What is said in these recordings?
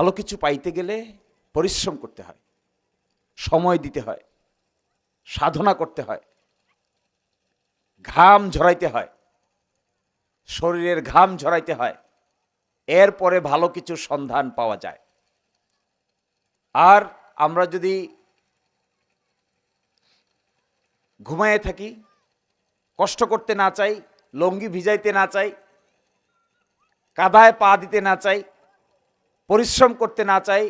ভালো কিছু পাইতে গেলে পরিশ্রম করতে হয়, সময় দিতে হয়, সাধনা করতে হয়, ঘাম ঝরাইতে হয়, শরীরের ঘাম ঝরাইতে হয়, এরপরে ভালো কিছু সন্ধান পাওয়া যায়। আর আমরা যদি ঘুমায়ে থাকি, কষ্ট করতে না চাই, লঙ্গি ভিজাইতে না চাই, কাদায় পা দিতে না চাই পরিশ্রম করতে না চাই,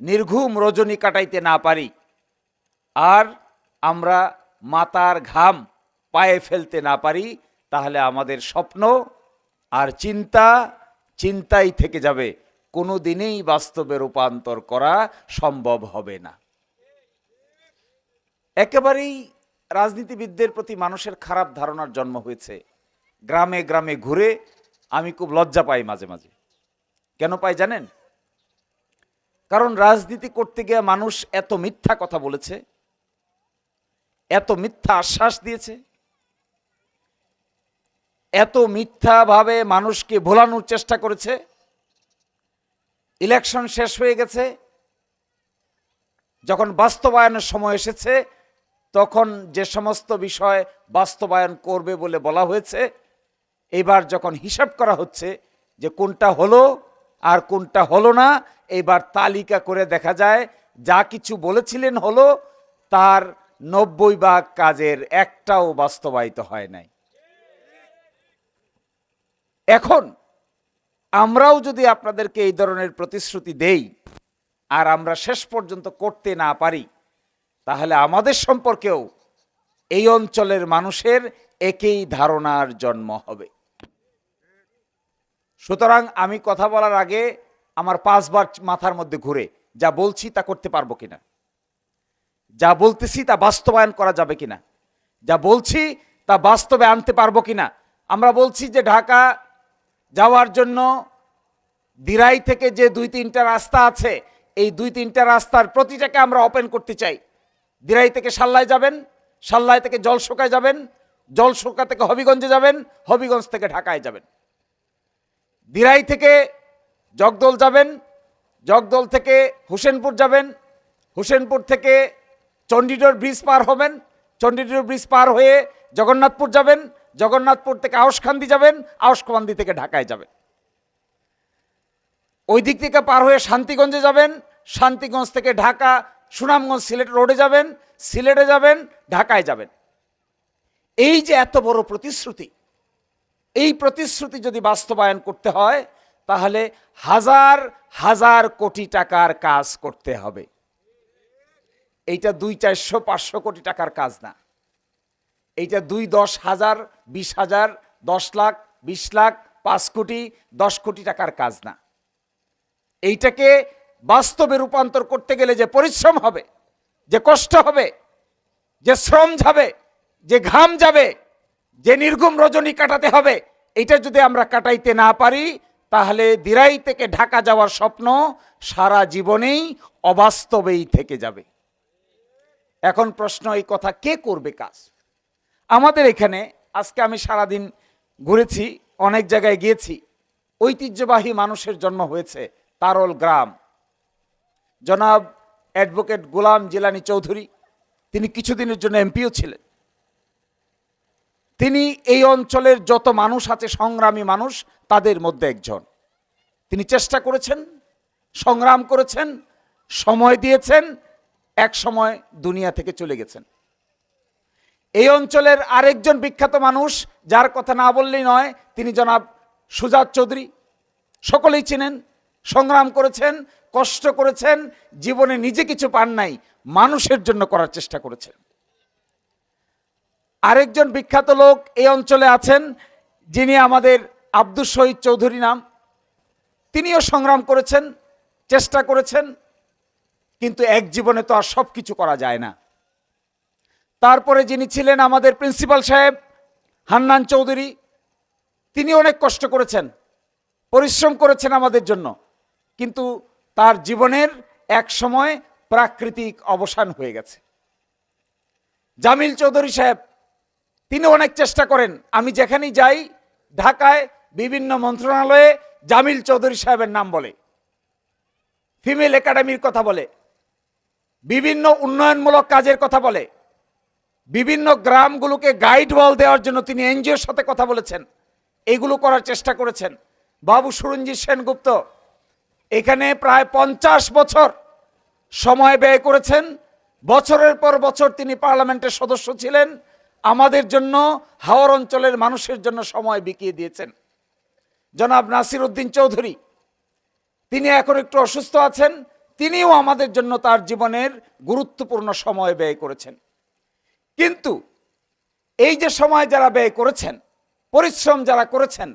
নির্ঘুম রজনী কাটাইতে না পারি, আর আমরা মাতার ঘাম পায়ে ফেলতে না পারি, তাহলে আমাদের স্বপ্ন আর চিন্তা চিন্তাই থেকে যাবে। কোনো দিনেই বাস্তবে রূপান্তর করা সম্ভব হবে না। একেবারেই রাজনীতিবিদদের প্রতি মানুষের খারাপ ধারণার জন্ম হয়েছে। গ্রামে গ্রামে ঘুরে আমি খুব লজ্জা পাই মাঝে মাঝে। কেন পায় জানেন? কারণ রাজনীতি করতে গিয়ে মানুষ এত মিথ্যা কথা বলেছে, এত মিথ্যা আশ্বাস দিয়েছে, এত মিথ্যাভাবে মানুষকে ভোলানোর চেষ্টা করেছে, ইলেকশন শেষ হয়ে গেছে, যখন বাস্তবায়নের সময় এসেছে, তখন যে সমস্ত বিষয় বাস্তবায়ন করবে বলে বলা হয়েছে, এবার যখন হিসাব করা হচ্ছে যে কোনটা হলো আর কোনটা হলো না, এবার তালিকা করে দেখা যায়, যা কিছু বলেছিলেন হলো, তার নব্বই ভাগ কাজের একটাও বাস্তবায়িত হয় নাই। এখন আমরাও যদি আপনাদেরকে এই ধরনের প্রতিশ্রুতি দেই, আর আমরা শেষ পর্যন্ত করতে না পারি, তাহলে আমাদের সম্পর্কেও এই অঞ্চলের মানুষের একই ধারণার জন্ম হবে। সুতরাং আমি কথা বলার আগে আমার পাঁচবার মাথার মধ্যে ঘুরে, যা বলছি তা করতে পারব কিনা? যা বলতেছি তা বাস্তবায়ন করা যাবে কিনা? যা বলছি তা বাস্তবে আনতে পারব কিনা? আমরা বলছি যে ঢাকা যাওয়ার জন্য দিরাই থেকে যে দুই তিনটা রাস্তা আছে, এই দুই তিনটা রাস্তার প্রতিটাকে আমরা ওপেন করতে চাই। দিরাই থেকে সাল্লায় যাবেন, সাল্লায় থেকে জলশোকায় যাবেন জলশোকা থেকে হবিগঞ্জে যাবেন, হবিগঞ্জ থেকে ঢাকায় যাবেন। দিরাই থেকে জগদল যাবেন, জগদল থেকে হুসেনপুর যাবেন, হুসেনপুর থেকে চণ্ডীগড় ব্রিজ পার হবেন চণ্ডীডোর ব্রিজ পার হয়ে জগন্নাথপুর যাবেন, জগন্নাথপুর থেকে আউসখান্দি যাবেন আউসখান্দি থেকে ঢাকায় যাবেন। ওই দিক থেকে পার হয়ে শান্তিগঞ্জে যাবেন, শান্তিগঞ্জ থেকে ঢাকা, সুনামগঞ্জ সিলেট রোডে যাবেন, সিলেটে যাবেন, ঢাকায় যাবেন। এই যে এত বড় প্রতিশ্রুতি এই প্রতিশ্রুতি যদি বাস্তবায়ন করতে হয়, তাহলে হাজার হাজার কোটি টাকার কাজ করতে হবে। এইটা দুই চারশো, পাঁচশো কোটি টাকার কাজ না। এইটা দুই, দশ হাজার, বিশ হাজার, দশ লাখ, বিশ লাখ, পাঁচ কোটি, দশ কোটি টাকার কাজ না। এইটাকে বাস্তবে রূপান্তর করতে গেলে যে পরিশ্রম হবে, যে কষ্ট হবে, যে শ্রম যাবে, যে ঘাম যাবে যে নির্গুম রজনী কাটাতে হবে, এটা যদি আমরা কাটাইতে না পারি, তাহলে দিরাই থেকে ঢাকা যাওয়ার স্বপ্ন সারা জীবনেই অবাস্তবেই থেকে যাবে। এখন প্রশ্ন, এই কথা কে করবে কাজ? আমাদের এখানে আজকে আমি সারাদিন ঘুরেছি, অনেক জায়গায় গিয়েছি। ঐতিহ্যবাহী মানুষের জন্ম হয়েছে তারল গ্রাম। জনাব অ্যাডভোকেট গোলাম জিলানি চৌধুরী, তিনি কিছুদিনের জন্য এমপিও ছিলেন। তিনি এই অঞ্চলের যত মানুষ আছে, সংগ্রামী মানুষ, তাদের মধ্যে একজন। তিনি চেষ্টা করেছেন, সংগ্রাম করেছেন, সময় দিয়েছেন, এক সময় দুনিয়া থেকে চলে গেছেন। এই অঞ্চলের আরেকজন বিখ্যাত মানুষ, যার কথা না বললেই নয়, তিনি জনাব সুজাত চৌধুরী। সকলেই চেনেন, সংগ্রাম করেছেন, কষ্ট করেছেন, জীবনে নিজে কিছু পান নাই, মানুষের জন্য করার চেষ্টা করেছেন। আরেকজন বিখ্যাত লোক এই অঞ্চলে আছেন, যিনি আমাদের আব্দুল শহীদ চৌধুরী নাম। তিনিও সংগ্রাম করেছেন, চেষ্টা করেছেন, কিন্তু এক জীবনে তো আর সব কিছু করা যায় না। তারপরে যিনি ছিলেন আমাদের প্রিন্সিপাল সাহেব হান্নান চৌধুরী, তিনি অনেক কষ্ট করেছেন, পরিশ্রম করেছেন আমাদের জন্য, কিন্তু তার জীবনের এক সময় প্রাকৃতিক অবসান হয়ে গেছে। জামিল চৌধুরী সাহেব তিনি অনেক চেষ্টা করেন। আমি যেখানেই যাই, ঢাকায় বিভিন্ন মন্ত্রণালয়ে জামিল চৌধুরী সাহেবের নাম বলে, ফিমেল একাডেমির কথা বলে, বিভিন্ন উন্নয়নমূলক কাজের কথা বলে, বিভিন্ন গ্রামগুলোকে গাইড ওয়াল দেওয়ার জন্য তিনি এনজিওর সাথে কথা বলেছেন। এগুলো করার চেষ্টা করেছেন। বাবু সুরঞ্জিৎ সেনগুপ্ত এখানে প্রায় পঞ্চাশ বছর সময় ব্যয় করেছেন। বছরের পর বছর তিনি পার্লামেন্টের সদস্য ছিলেন। আমাদের জন্য, হাওর অঞ্চলের মানুষের জন্য সময় বিকিয়ে দিয়েছেন। জনাব নাসির উদ্দিন চৌধুরী, তিনি এখন একটু অসুস্থ আছেন, তিনিও আমাদের জন্য তার জীবনের গুরুত্বপূর্ণ সময় ব্যয় করেছেন। কিন্তু এই যে সময় যারা ব্যয় করেছেন, পরিশ্রম যারা করেছেন,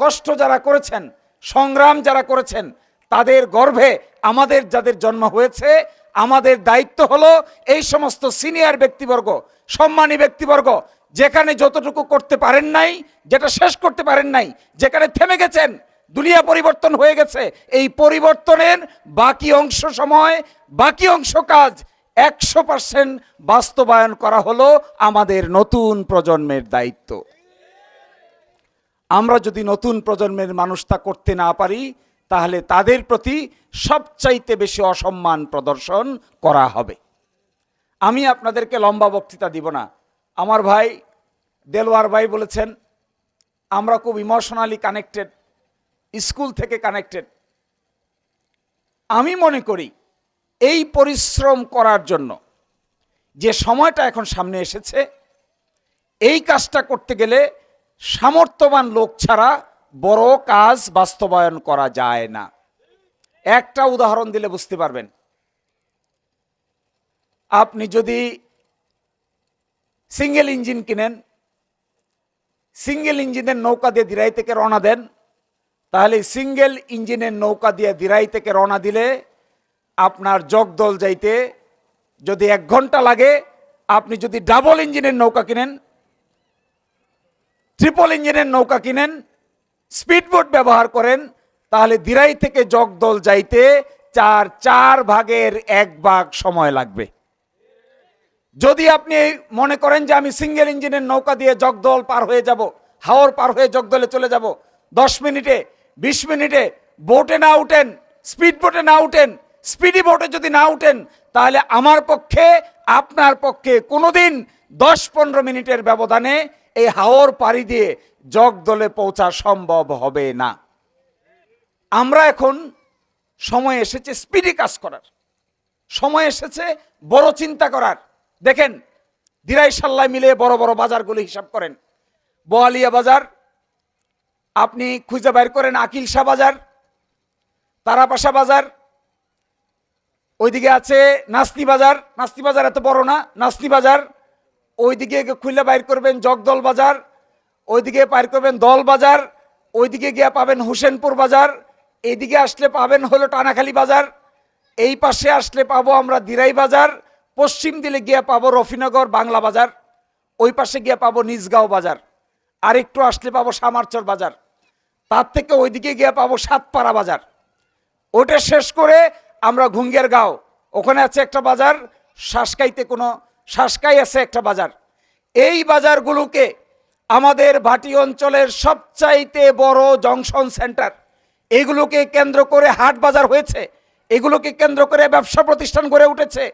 কষ্ট যারা করেছেন, সংগ্রাম যারা করেছেন, তাদের গর্ভে আমাদের যাদের জন্ম হয়েছে, আমাদের দায়িত্ব হলো এই সমস্ত সিনিয়র ব্যক্তিবর্গ সম্মানী ব্যক্তিবর্গ, যেখানে যতটুকু করতে পারেন নাই, যেটা শেষ করতে পারেন নাই, যেখানে থেমে গেছেন, দুনিয়া পরিবর্তন হয়ে গেছে, এই পরিবর্তনের বাকি অংশ সময়, বাকি অংশ কাজ একশো পার্সেন্ট বাস্তবায়ন করা হলো আমাদের নতুন প্রজন্মের দায়িত্ব। আমরা যদি নতুন প্রজন্মের মানুষ তা করতে না পারি, তাহলে তাদের প্রতি সবচাইতে বেশি অসম্মান প্রদর্শন করা হবে। আমি আপনাদেরকে লম্বা বক্তৃতা দিব না। আমার ভাই দেলোয়ার ভাই বলেছেন, আমরা খুব ইমোশনালি কানেক্টেড স্কুল থেকে কানেক্টেড আমি মনে করি, এই পরিশ্রম করার জন্য যে সময়টা এখন সামনে এসেছে, এই কাজটা করতে গেলে সামর্থ্যবান লোক ছাড়া বড় কাজ বাস্তবায়ন করা যায় না। একটা উদাহরণ দিলে বুঝতে পারবেন আপনি যদি সিঙ্গেল ইঞ্জিন কিনেন, সিঙ্গেল ইঞ্জিনের নৌকা দিয়ে দিরাই থেকে রওনা দেন, তাহলে সিঙ্গেল ইঞ্জিনের নৌকা দিয়ে দিরাই থেকে রওনা দিলে আপনার জগদল যাইতে যদি এক ঘণ্টা লাগে, আপনি যদি ডাবল ইঞ্জিনের নৌকা কিনেন, ট্রিপল ইঞ্জিনের নৌকা কিনেন, স্পিডবোট ব্যবহার করেন, তাহলে দিরাই থেকে জগদল যাইতে চার চার ভাগের এক ভাগ সময় লাগবে। যদি আপনি মনে করেন যে আমি সিঙ্গেল ইঞ্জিনের নৌকা দিয়ে জগদল পার হয়ে যাব, হাওর পার হয়ে জগদলে চলে যাব, দশ মিনিটে, বিশ মিনিটে বোটে না উঠেন, স্পিড বোটে না উঠেন, স্পিডি বোটে যদি না উঠেন, তাহলে আমার পক্ষে, আপনার পক্ষে কোনোদিন দশ পনেরো মিনিটের ব্যবধানে এই হাওর পাড়ি দিয়ে জগদলে পৌঁছা সম্ভব হবে না। আমরা এখন সময় এসেছে স্পিডি কাজ করার, সময় এসেছে বড় চিন্তা করার। দেখেন, দিরাই সাল্লায় মিলে বড় বড় বাজারগুলো হিসাব করেন। বোয়ালিয়া বাজার, আপনি খুঁজে বাইর করেন আকিল শাহ বাজার, তারাপাশা বাজার, ওইদিকে আছে নাস্তি বাজার। নাস্তি বাজার এত বড় না, নাস্তি বাজার। ওইদিকে খুলে বাইর করবেন জগদল বাজার, ওইদিকে বাইর করবেন দল বাজার, ওইদিকে গিয়ে পাবেন হোসেনপুর বাজার, এইদিকে আসলে পাবেন হলো টানাখালি বাজার, এই পাশে আসলে পাবো আমরা দিরাই বাজার পশ্চিম দিলে গিয়ে পাবো রফিনগর, বাংলা বাজার। ওই পাশে গিয়ে পাবো নিজগাঁও বাজার। আর একটু আসলে পাবো সামারচর বাজার। তার থেকে ওইদিকে গিয়ে পাবো সাতপাড়া বাজার। ওটা শেষ করে আমরা ঘুঙ্গের গাঁও। ওখানে আছে একটা বাজার শাসকাইতে কোনো শাসকাই আছে একটা বাজার। এই বাজারগুলোকে আমাদের ভাটি অঞ্চলের সবচাইতে বড় জংশন সেন্টার। এগুলোকে কেন্দ্র করে হাট বাজার হয়েছে। এগুলোকে কেন্দ্র করে ব্যবসা প্রতিষ্ঠান গড়ে উঠেছে।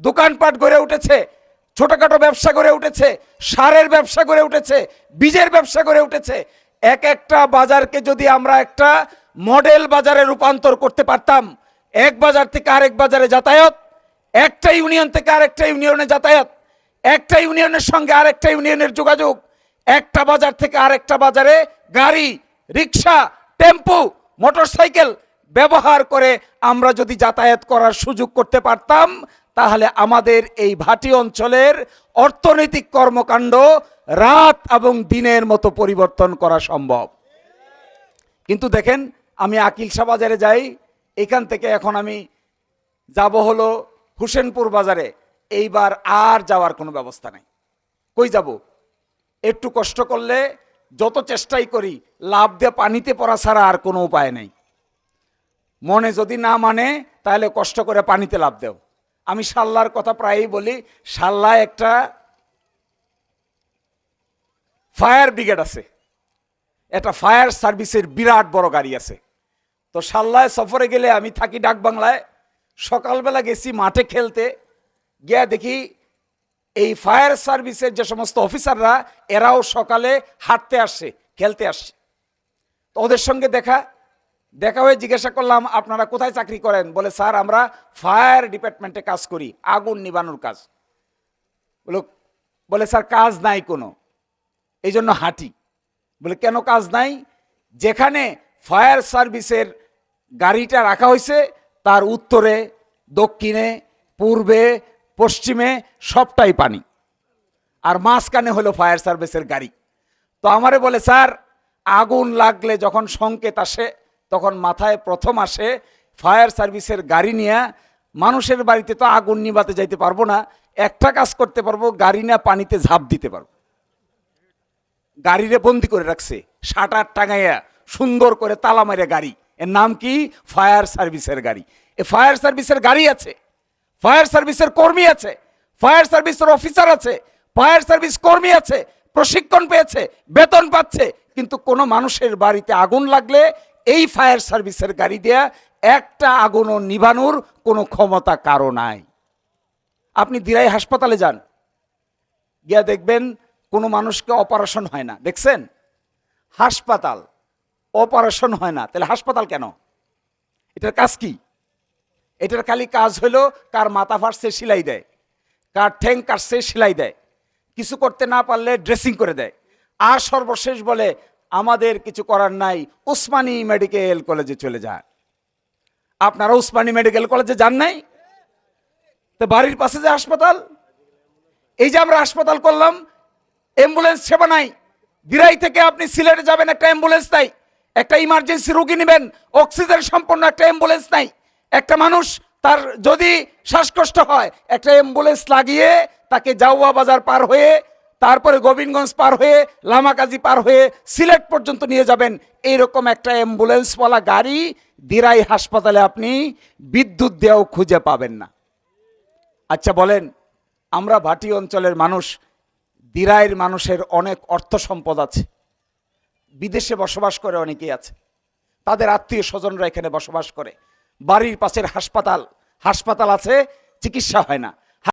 দোকানপাট গড়ে উঠেছে, ছোটখাটো ব্যবসা গড়ে উঠেছে, সারের ব্যবসা গড়ে উঠেছে, বীজের ব্যবসা গড়ে উঠেছে। এক একটা বাজারকে যদি আমরা একটা মডেল বাজারে রূপান্তর করতে পারতাম, এক বাজার থেকে আরেক বাজারে যাতায়াত, একটা ইউনিয়ন থেকে আরেকটা ইউনিয়নে যাতায়াত, একটা ইউনিয়নের সঙ্গে আরেকটা ইউনিয়নের যোগাযোগ, একটা বাজার থেকে আরেকটা বাজারে গাড়ি, রিক্সা, টেম্পু, মোটরসাইকেল ব্যবহার করে আমরা যদি যাতায়াত করার সুযোগ করতে পারতাম তাহলে আমাদের এই ভাটি অঞ্চলের অর্থনৈতিক কর্মকাণ্ড রাত এবং দিনের মতো পরিবর্তন করা সম্ভব। কিন্তু দেখেন, আমি আকিল শাহ বাজারে যাই, এখান থেকে এখন আমি যাব হলো হুসেনপুর বাজারে। এইবার আর যাওয়ার কোনো ব্যবস্থা নেই। কই যাব? একটু কষ্ট করলে যত চেষ্টাই করি, লাভ দিয়ে পানিতে পড়া ছাড়া আর কোনো উপায় নেই। মনে যদি না মানে তাহলে কষ্ট করে পানিতে লাভ দেও। আমি সাল্লার কথা প্রায়ই বলি সাল্লা একটা ফায়ার ব্রিগেড আছে। একটা ফায়ার সার্ভিসের বিরাট বড় গাড়ি আছে। তো সাল্লায় সফরে গেলে আমি থাকি ডাক বাংলায়। সকালবেলা গেছি মাঠে খেলতে। গিয়া দেখি এই ফায়ার সার্ভিসের যে সমস্ত অফিসাররা, এরাও সকালে হাঁটতে আসছে, খেলতে আসছে। তো ওদের সঙ্গে দেখা দেখা হয়ে জিজ্ঞাসা করলাম, আপনারা কোথায় চাকরি করেন? বলে, স্যার, আমরা ফায়ার ডিপার্টমেন্টে কাজ করি, আগুন নিবানোর কাজ। বলো স্যার, কাজ নাই কোনো। এই জন্য হাঁটি। বলে, কেন কাজ নাই? যেখানে ফায়ার সার্ভিসের গাড়িটা রাখা হয়েছে, তার উত্তরে, দক্ষিণে, পূর্বে, পশ্চিমে সবটাই পানি। আর মাঝখানে হলো ফায়ার সার্ভিসের গাড়ি। তো আমারে বলে, স্যার, আগুন লাগলে যখন সংকেত আসে তখন মাথায় প্রথম আসে ফায়ার সার্ভিসের গাড়ি নিয়ে, মানুষের বাড়িতে তো আগুন নিবাতে যাইতে পারব না, একটা কাজ করতে পারব, গাড়ি না পানিতে ঝাঁপ দিতে পারব। গাড়িরে বন্দি করে রাখছে, শাটার টাঙাইয়া সুন্দর করে তালা মেরে গাড়ি। এর নাম কি? ফায়ার সার্ভিসের গাড়ি। এ ফায়ার সার্ভিসের গাড়ি আছে, ফায়ার সার্ভিসের কর্মী আছে, ফায়ার সার্ভিসের অফিসার আছে, ফায়ার সার্ভিস কর্মী আছে, প্রশিক্ষণ পেয়েছে, বেতন পাচ্ছে, কিন্তু কোনো মানুষের বাড়িতে আগুন লাগলে এই ফায়ার সার্ভিসের গাড়ি দেয়া একটা আগুনও নিভানোর কোনো ক্ষমতা কারও নাই। আপনি দিরাই হাসপাতালে যান। গিয়া দেখবেন কোনো মানুষকে অপারেশন হয় না। দেখছেন? হাসপাতাল, অপারেশন হয় না। তাহলে হাসপাতাল কেন? এটার কাজ কি? এটার খালি কাজ হলো কার মাথা ফাটছে সেলাই দেয়, কার ঠ্যাং কাটছে সেলাই দেয়। কিছু করতে না পারলে ড্রেসিং করে দেয়। আর সর্বশেষ বলে আমাদের কিছু করার নাই। উসমানী মেডিকেল কলেজে চলে যায় আপনারা উসমানী মেডিকেল কলেজে যান নাই? তো বাড়ির পাশে যে হাসপাতাল? এই যে আমরা হাসপাতাল করলাম, অ্যাম্বুলেন্স সেবা নাই। দিরাই থেকে আপনি সিলেটে যাবেন, একটা অ্যাম্বুলেন্স নাই। একটা ইমার্জেন্সি রোগী নেবেন, অক্সিজেন সম্পন্ন একটা অ্যাম্বুলেন্স নাই। একটা মানুষ তার যদি শ্বাসকষ্ট হয়, একটা অ্যাম্বুলেন্স লাগিয়ে তাকে জাউয়া বাজার পার হয়ে তারপরে গোবিন্দগঞ্জ পার হয়ে, লামাকাজি পার হয়ে সিলেট পর্যন্ত নিয়ে যাবেন। এইরকম একটা অ্যাম্বুলেন্সওয়ালা গাড়ি দিরাই হাসপাতালে আপনি বিদ্যুৎ দেওয়াও খুঁজে পাবেন না। আচ্ছা বলেন, আমরা ভাটি অঞ্চলের মানুষ, দিরাইয়ের মানুষের অনেক অর্থ সম্পদ আছে। বিদেশে বসবাস করে অনেকেই আছে। তাদের আত্মীয় স্বজনরা এখানে বসবাস করে। বাড়ির পাশের হাসপাতাল হাসপাতাল আছে, চিকিৎসা হয় না।